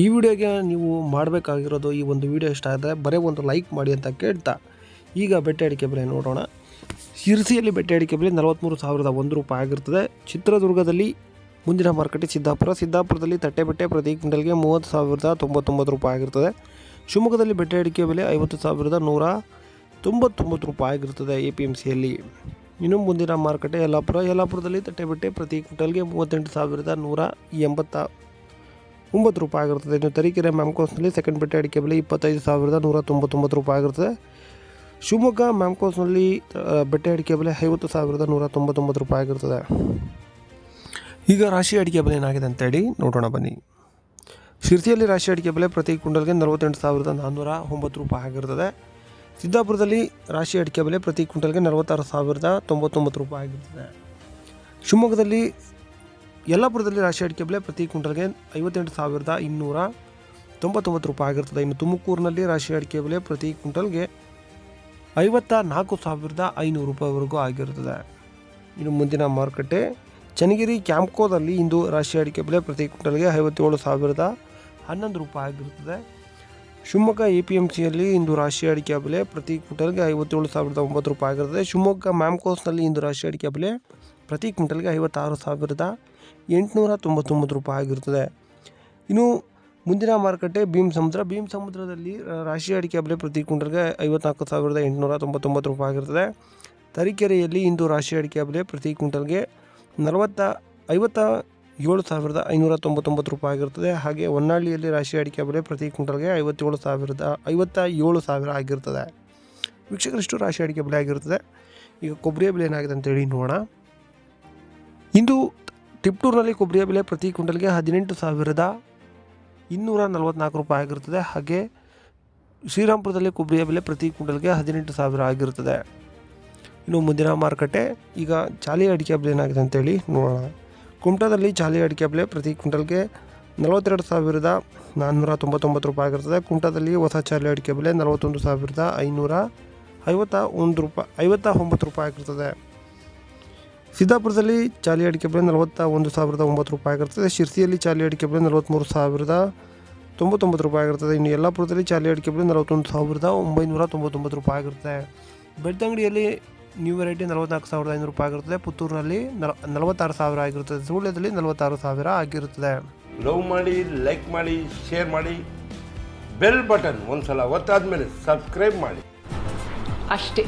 ಈ ವಿಡಿಯೋಗೆ ನೀವು ಮಾಡಬೇಕಾಗಿರೋದು ಈ ಒಂದು ವಿಡಿಯೋ ಇಷ್ಟ ಆದರೆ ಬರೀ ಒಂದು ಲೈಕ್ ಮಾಡಿ ಅಂತ ಕೇಳ್ತಾ. ಈಗ ಬೆಟ್ಟೆ ಅಡಿಕೆ ಬೆಲೆ ನೋಡೋಣ. ಶಿರಸಿಯಲ್ಲಿ ಬೆಟ್ಟೆ ಅಡಿಕೆ ಬೆಲೆ ನಲವತ್ತ್ಮೂರು ಸಾವಿರದ ಒಂದು ರೂಪಾಯಿ ಆಗಿರ್ತದೆ. ಚಿತ್ರದುರ್ಗದಲ್ಲಿ ಮುಂದಿನ ಮಾರ್ಕೆಟ್ ಸಿದ್ದಾಪುರ. ಸಿದ್ದಾಪುರದಲ್ಲಿ ತಟ್ಟೆ ಬೆಟ್ಟೆ ಪ್ರತಿ ಕ್ವಿಂಟಲ್ಗೆ ಮೂವತ್ತು ಸಾವಿರದ ತೊಂಬತ್ತೊಂಬತ್ತು ರೂಪಾಯಿ ಆಗಿರ್ತದೆ. ಶಿವಮೊಗ್ಗದಲ್ಲಿ ಬೆಟ್ಟೆ ಅಡಿಕೆ ಬೆಲೆ ಐವತ್ತು ಸಾವಿರದ ನೂರ ತೊಂಬತ್ತೊಂಬತ್ತು ರೂಪಾಯಿ ಆಗಿರ್ತದೆ ಎ ಪಿ ಎಂ ಸಿಯಲ್ಲಿ ಇನ್ನು ಮುಂದಿನ ಮಾರುಕಟ್ಟೆ ಯಲ್ಲಾಪುರ. ಯಲ್ಲಾಪುರದಲ್ಲಿ ತಟ್ಟೆ ಬೆಟ್ಟೆ ಪ್ರತಿ ಕ್ವಿಂಟಲ್ಗೆ ಮೂವತ್ತೆಂಟು ಸಾವಿರದ ನೂರ ಎಂಬತ್ತ ಒಂಬತ್ತು ರೂಪಾಯಿ ಆಗಿರ್ತದೆ. ಇನ್ನು ತರೀಕೆರೆ ಮ್ಯಾಮ್ಕೋಸ್ನಲ್ಲಿ ಸೆಕೆಂಡ್ ಬೆಟ್ಟೆ ಅಡಿಕೆ ಬೆಲೆ ಇಪ್ಪತ್ತೈದು ಸಾವಿರದ ನೂರ ತೊಂಬತ್ತೊಂಬತ್ತು ರೂಪಾಯಿ ಆಗಿರ್ತದೆ. ಶಿವಮೊಗ್ಗ ಮ್ಯಾಮ್ಕೋಸ್ನಲ್ಲಿ ಬೆಟ್ಟೆ ಅಡಿಕೆ ಬೆಲೆ ಐವತ್ತು ಸಾವಿರದ ನೂರ ತೊಂಬತ್ತೊಂಬತ್ತು ರೂಪಾಯಿ ಆಗಿರ್ತದೆ. ಈಗ ರಾಶಿ ಅಡಿಕೆ ಬೆಲೆ ಏನಾಗಿದೆ ಅಂತ ಹೇಳಿ ನೋಡೋಣ ಬನ್ನಿ. ಶಿರ್ಸಿಯಲ್ಲಿ ರಾಶಿ ಅಡಿಕೆ ಬೆಲೆ ಪ್ರತಿ ಕ್ವಿಂಟಲ್ಗೆ ನಲವತ್ತೆಂಟು ಸಾವಿರದ ನಾನ್ನೂರ ಒಂಬತ್ತು ರೂಪಾಯಿ ಆಗಿರ್ತದೆ. ಸಿದ್ದಾಪುರದಲ್ಲಿ ರಾಶಿ ಅಡಿಕೆ ಬೆಲೆ ಪ್ರತಿ ಕ್ವಿಂಟಲ್ಗೆ ನಲವತ್ತಾರು ಸಾವಿರದ ತೊಂಬತ್ತೊಂಬತ್ತು ರೂಪಾಯಿ ಆಗಿರ್ತದೆ. ಶಿವಮೊಗ್ಗದಲ್ಲಿ ಯಲ್ಲಾಪುರದಲ್ಲಿ ರಾಶಿ ಅಡಿಕೆ ಬೆಲೆ ಪ್ರತಿ ಕ್ವಿಂಟಲ್ಗೆ ಐವತ್ತೆಂಟು ಸಾವಿರದ ಇನ್ನೂರ ತೊಂಬತ್ತೊಂಬತ್ತು ರೂಪಾಯಿ ಆಗಿರ್ತದೆ. ಇನ್ನು ತುಮಕೂರಿನಲ್ಲಿ ರಾಶಿ ಅಡಿಕೆ ಬೆಲೆ ಪ್ರತಿ ಕ್ವಿಂಟಲ್ಗೆ ಐವತ್ತ ನಾಲ್ಕು ಸಾವಿರದ ಐನೂರು ರೂಪಾಯಿವರೆಗೂ ಆಗಿರುತ್ತದೆ ಇನ್ನು ಮುಂದಿನ ಮಾರುಕಟ್ಟೆ, ಚನ್ನಗಿರಿ ಕ್ಯಾಂಪ್ಕೋದಲ್ಲಿ ಇಂದು ರಾಶಿ ಅಡಿಕೆ ಬೆಲೆ ಪ್ರತಿ ಕ್ವಿಂಟಲ್ಗೆ ಐವತ್ತೇಳು ಸಾವಿರದ ಹನ್ನೊಂದು ರೂಪಾಯಿ ಆಗಿರುತ್ತದೆ ಶಿವಮೊಗ್ಗ ಎ ಪಿ ಎಂ ಸಿಯಲ್ಲಿ ಇಂದು ರಾಶಿ ಅಡಿಕೆ ಬೆಲೆ ಪ್ರತಿ ಕ್ವಿಂಟಲ್ಗೆ ಐವತ್ತೇಳು ಸಾವಿರದ ಒಂಬತ್ತು ರೂಪಾಯಿ ಆಗಿರುತ್ತದೆ ಶಿವಮೊಗ್ಗ ಮ್ಯಾಮ್ಕೋಸ್ನಲ್ಲಿ ಇಂದು ರಾಶಿ ಅಡಿಕೆ ಬೆಲೆ ಪ್ರತಿ ಕ್ವಿಂಟಲ್ಗೆ ಐವತ್ತಾರು ಸಾವಿರದ ಎಂಟುನೂರ ತೊಂಬತ್ತೊಂಬತ್ತು ರೂಪಾಯಿ ಆಗಿರುತ್ತದೆ. ಇನ್ನು ಮುಂದಿನ ಮಾರುಕಟ್ಟೆ ಭೀಮ್ ಸಮುದ್ರ. ಭೀಮ್ ಸಮುದ್ರದಲ್ಲಿ ರಾಶಿ ಅಡಿಕೆ ಬೆಲೆ ಪ್ರತಿ ಕ್ವಿಂಟಲ್ಗೆ ಐವತ್ನಾಲ್ಕು ಸಾವಿರದ ಎಂಟುನೂರ ತೊಂಬತ್ತೊಂಬತ್ತು ರೂಪಾಯಿ ಆಗಿರ್ತದೆ ತರೀಕೆರೆಯಲ್ಲಿ ಇಂದು ರಾಶಿ ಅಡಿಕೆ ಬೆಲೆ ಪ್ರತಿ ಕ್ವಿಂಟಲ್ಗೆ ನಲವತ್ತ, ಐವತ್ತ ಏಳು ಸಾವಿರದ ಐನೂರ ತೊಂಬತ್ತೊಂಬತ್ತು ರೂಪಾಯಿ ಆಗಿರ್ತದೆ ಹಾಗೆ ಹೊನ್ನಾಳಿಯಲ್ಲಿ ರಾಶಿ ಅಡಿಕೆ ಬೆಲೆ ಪ್ರತಿ ಕ್ವಿಂಟಲ್ಗೆ ಐವತ್ತೇಳು ಸಾವಿರದ, ಐವತ್ತ ಏಳು ಸಾವಿರ ಆಗಿರ್ತದೆ ವೀಕ್ಷಕರಿಷ್ಟು ರಾಶಿ ಅಡಿಕೆ ಬೆಲೆ ಆಗಿರುತ್ತದೆ. ಈಗ ಕೊಬ್ಬರಿಯ ಬೆಲೆ ಏನಾಗಿದೆ ಅಂತೇಳಿ ನೋಡೋಣ. ಇಂದು ತಿಪ್ಟೂರಲ್ಲಿ ಕೊಬ್ಬರಿಯ ಬೆಲೆ ಪ್ರತಿ ಕ್ವಿಂಟಲ್ಗೆ ಹದಿನೆಂಟು ಸಾವಿರದ ಇನ್ನೂರ ನಲವತ್ತ್ನಾಲ್ಕು ರೂಪಾಯಿ ಆಗಿರುತ್ತದೆ. ಹಾಗೆ ಶ್ರೀರಾಮ್ಪುರದಲ್ಲಿ ಕೊಬ್ಬರಿಯ ಬೆಲೆ ಪ್ರತಿ ಕ್ವಿಂಟಲ್ಗೆ ಹದಿನೆಂಟು ಸಾವಿರ ಆಗಿರುತ್ತದೆ. ಇನ್ನು ಮುಂದಿನ ಮಾರುಕಟ್ಟೆ, ಈಗ ಚಾಲಿ ಅಡಿಕೆ ಬೆಲೆ ಏನಾಗಿದೆ ಅಂತೇಳಿ ನೋಡೋಣ. ಕುಮಟಾದಲ್ಲಿ ಚಾಲಿ ಅಡಿಕೆ ಬೆಲೆ ಪ್ರತಿ ಕ್ವಿಂಟಲ್ಗೆ ನಲವತ್ತೆರಡು ಸಾವಿರದ ನಾನ್ನೂರ ತೊಂಬತ್ತೊಂಬತ್ತು ರೂಪಾಯಿ ಆಗಿರ್ತದೆ ಕುಮಟಾದಲ್ಲಿ ಹೊಸ ಚಾಲಿ ಅಡಿಕೆ ಬೆಲೆ ನಲವತ್ತೊಂದು ಸಾವಿರದ ಐನೂರ ಐವತ್ತ ಒಂದು ರೂಪಾಯಿ, ಐವತ್ತ ಒಂಬತ್ತು ರೂಪಾಯಿ ಆಗಿರ್ತದೆ ಸಿದ್ದಾಪುರದಲ್ಲಿ ಚಾಲಿ ಅಡಿಕೆ ಬೆಲೆ ನಲವತ್ತ ಒಂದು ಸಾವಿರದ ಒಂಬತ್ತು ರೂಪಾಯಿ ಆಗಿರ್ತದೆ. ಶಿರ್ಸಿಯಲ್ಲಿ ಚಾಲಿ ಅಡಿಕೆ ಬೆಲೆ ನಲವತ್ತ್ಮೂರು ಸಾವಿರದ ತೊಂಬತ್ತೊಂಬತ್ತು ರೂಪಾಯಿ ಆಗಿರ್ತದೆ. ಇನ್ನು ಯಲ್ಲಾಪುರದಲ್ಲಿ ಚಾಲಿ ಅಡಿಕೆ ಬೆಲೆ ನಲವತ್ತೊಂದು ಸಾವಿರದ ಒಂಬೈನೂರ ತೊಂಬತ್ತೊಂಬತ್ತು ರೂಪಾಯಿ ಆಗಿರುತ್ತೆ ಬೆಳ್ತಂಗಡಿಯಲ್ಲಿ ನ್ಯೂ ವೆರೈಟಿ ನಲವತ್ತ್ನಾಲ್ಕು ಸಾವಿರದ ಐನೂರು ರೂಪಾಯಿ ಆಗಿರ್ತದೆ. ಪುತ್ತೂರಿನಲ್ಲಿ ನಲ ನಲವತ್ತಾರು ಸಾವಿರ ಆಗಿರುತ್ತದೆ ಸುಳ್ಯದಲ್ಲಿ ನಲವತ್ತಾರು ಸಾವಿರ ಆಗಿರುತ್ತದೆ ಲವ್ ಮಾಡಿ ಲೈಕ್ ಮಾಡಿ ಶೇರ್ ಮಾಡಿ ಬೆಲ್ ಬಟನ್ ಒಂದ್ಸಲ ಒತ್ತಾದ್ಮೇಲೆ ಸಬ್ಸ್ಕ್ರೈಬ್ ಮಾಡಿ. ಅಷ್ಟೇ.